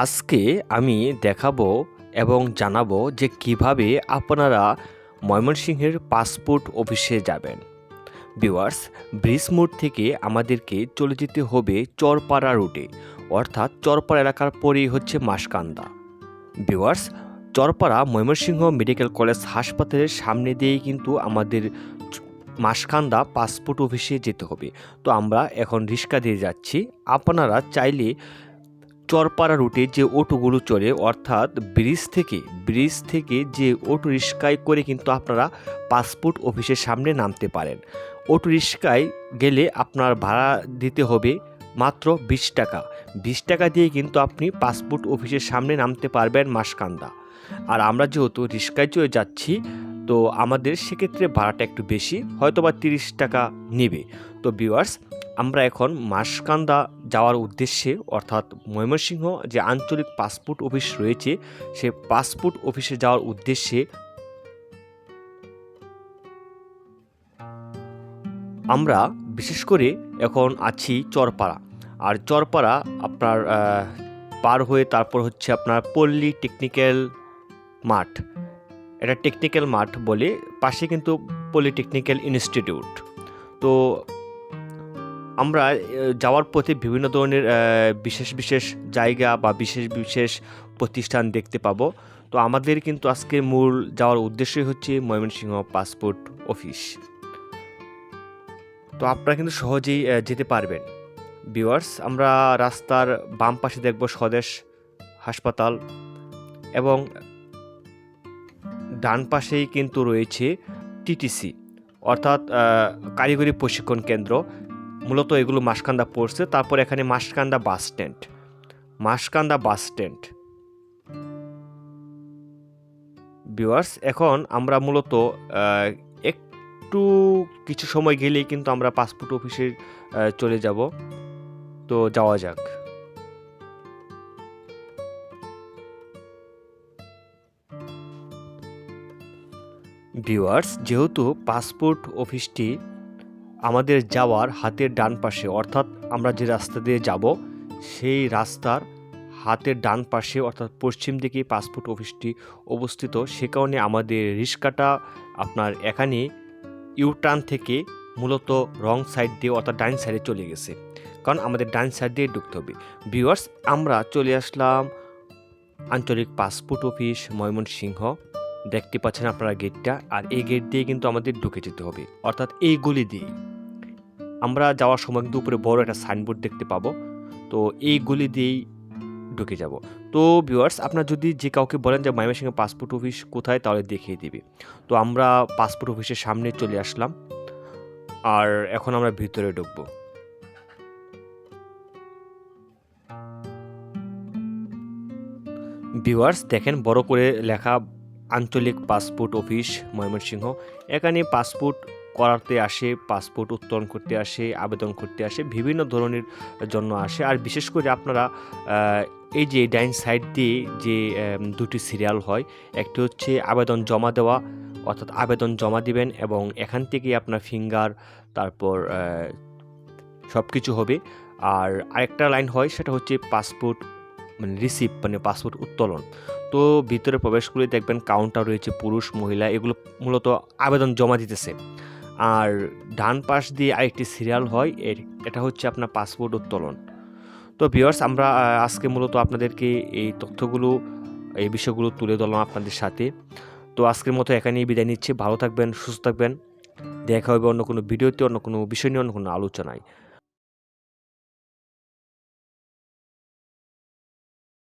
আজকে আমি দেখাবো এবং জানাব যে কীভাবে আপনারা ময়মনসিংহের পাসপোর্ট অফিসে যাবেন। বিওয়ার্স ব্রিজ মোড় থেকে আমাদেরকে চলে যেতে হবে চরপাড়া রুটে, অর্থাৎ চরপাড়া এলাকার পরেই হচ্ছে মাসকান্দা। বিওয়ার্স চরপাড়া ময়মনসিংহ মেডিকেল কলেজ হাসপাতালের সামনে দিয়েই কিন্তু আমাদের মাসকান্দা পাসপোর্ট অফিসে যেতে হবে। তো আমরা এখন রিক্সা দিয়ে যাচ্ছি। আপনারা চাইলে চরপাড়া রুটে যে অটোগুলো চলে অর্থাৎ ব্রিজ থেকে ব্রিজ থেকে যে অটো রিক্সায় করে কিন্তু আপনারা পাসপোর্ট অফিসের সামনে নামতে পারেন। অটো রিক্সায় গেলে আপনার ভাড়া দিতে হবে মাত্র বিশ টাকা। বিশ টাকা দিয়ে কিন্তু আপনি পাসপোর্ট অফিসের সামনে নামতে পারবেন মাসকান্দা। আর আমরা যেহেতু রিক্সায় চলে যাচ্ছি, তো আমাদের সেক্ষেত্রে ভাড়াটা একটু বেশি হয়তো বা তিরিশ টাকা নেবে। তো ভিউয়ার্স আমরা এখন মাসকান্দা যাওয়ার উদ্দেশ্যে, অর্থাৎ ময়মনসিংহ যে আঞ্চলিক পাসপোর্ট অফিস রয়েছে, সে পাসপোর্ট অফিসে যাওয়ার উদ্দেশ্যে আমরা বিশেষ করে এখন আছি চরপাড়া। আর চরপাড়া আপনার পার হয়ে তারপর হচ্ছে আপনার পল্লী টেকনিক্যাল মাঠ। এটা টেকনিক্যাল মাঠ বলে পাশে কিন্তু পলিটেকনিক্যাল ইনস্টিটিউট। তো আমরা যাওয়ার পথে বিভিন্ন ধরনের বিশেষ বিশেষ জায়গা বা বিশেষ বিশেষ প্রতিষ্ঠান দেখতে পাবো। তো আমাদের কিন্তু আজকে মূল যাওয়ার উদ্দেশ্যই হচ্ছে ময়মনসিংহ পাসপোর্ট অফিস। তো আপনারা কিন্তু সহজেই যেতে পারবেন। ভিউয়ার্স, আমরা রাস্তার বাম পাশে দেখব স্বদেশ হাসপাতাল এবং ডান পাশেই কিন্তু রয়েছে টিটিসি, অর্থাৎ কারিগরি প্রশিক্ষণ কেন্দ্র। মূলত এগুলো মাসকান্দা পড়ছে। তারপর এখানে Maskanda bus stand. Maskanda bus stand. Viewers, এখন আমরা মূলত একটু কিছু সময় গেলেই কিন্তু আমরা পাসপোর্ট অফিসে চলে যাব। তো যাওয়া যাক। ভিউয়ার্স, যেহেতু পাসপোর্ট অফিসটি আমাদের যাওয়ার হাতের ডান পাশে, অর্থাৎ আমরা যে রাস্তা দিয়ে যাব, সেই রাস্তার হাতের ডান পাশে, অর্থাৎ পশ্চিম দিকে পাসপোর্ট অফিসটি অবস্থিত, সে কারণে আমাদের রিস্কাটা আপনার এখানে ইউটার্ন থেকে মূলত রং সাইড দিয়ে, অর্থাৎ ডাইন সাইডে চলে গেছে। কারণ আমাদের ডাইন সাইড দিয়ে ঢুকতে হবে। ভিউয়ার্স, আমরা চলে আসলাম আঞ্চলিক পাসপোর্ট অফিস, ময়মনসিংহ। দেখতে পাচ্ছেন আপনারা গেটটা, আর এই গেট দিয়ে কিন্তু আমাদের ঢুকে যেতে হবে। অর্থাৎ এই গলি দিয়ে আমরা যাওয়ার সময় কিন্তু উপরে বড় একটা সাইনবোর্ড দেখতে পাবো। তো এই গলি দিয়েই ঢুকে যাব। তো ভিউয়ার্স আপনার যদি যে কাউকে বলেন যে ময়মনসিংহ পাসপোর্ট অফিস কোথায়, তাহলে দেখিয়ে দিবে। তো আমরা পাসপোর্ট অফিসের সামনে চলে আসলাম। আর এখন আমরা ভিতরে ঢুকবো। ভিউয়ার্স দেখেন বড় করে লেখা আঞ্চলিক পাসপোর্ট অফিস ময়মনসিংহ। এখানে পাসপোর্ট করাতে আসে পাসপোর্ট উত্তোলন করতে আসে, আবেদন করতে আসে, বিভিন্ন ধরনের জন্য আসে। আর বিশেষ করে আপনারা এই যে ডাইন সাইড দিয়ে যে দুটি সিরিয়াল হয়, একটি হচ্ছে আবেদন জমা দেওয়া, অর্থাৎ আবেদন জমা দিবেন এবং এখান থেকেই আপনার ফিঙ্গার তারপর সব কিছু হবে। আর আরেকটা লাইন হয়, সেটা হচ্ছে পাসপোর্ট মানে রিসিভ মানে পাসপোর্ট উত্তোলন। তো ভিতরে প্রবেশ করে দেখবেন কাউন্টার রয়েছে পুরুষ, মহিলা, এগুলো মূলত আবেদন জমা দিতেছে। আর ডান পাশ দিয়ে আরেকটি সিরিয়াল হয়, এর এটা হচ্ছে আপনার পাসপোর্ট উত্তোলন। তো ভিওর্স আমরা আজকে মূলত আপনাদেরকে এই তথ্যগুলো, এই বিষয়গুলো তুলে ধরলাম আপনাদের সাথে। তো আজকের মতো এখানেই বিদায় নিচ্ছি। ভালো থাকবেন, সুস্থ থাকবেন। দেখা হবে অন্য কোনো ভিডিওতে অন্য কোনো বিষয় নিয়ে, অন্য কোনো আলোচনায়।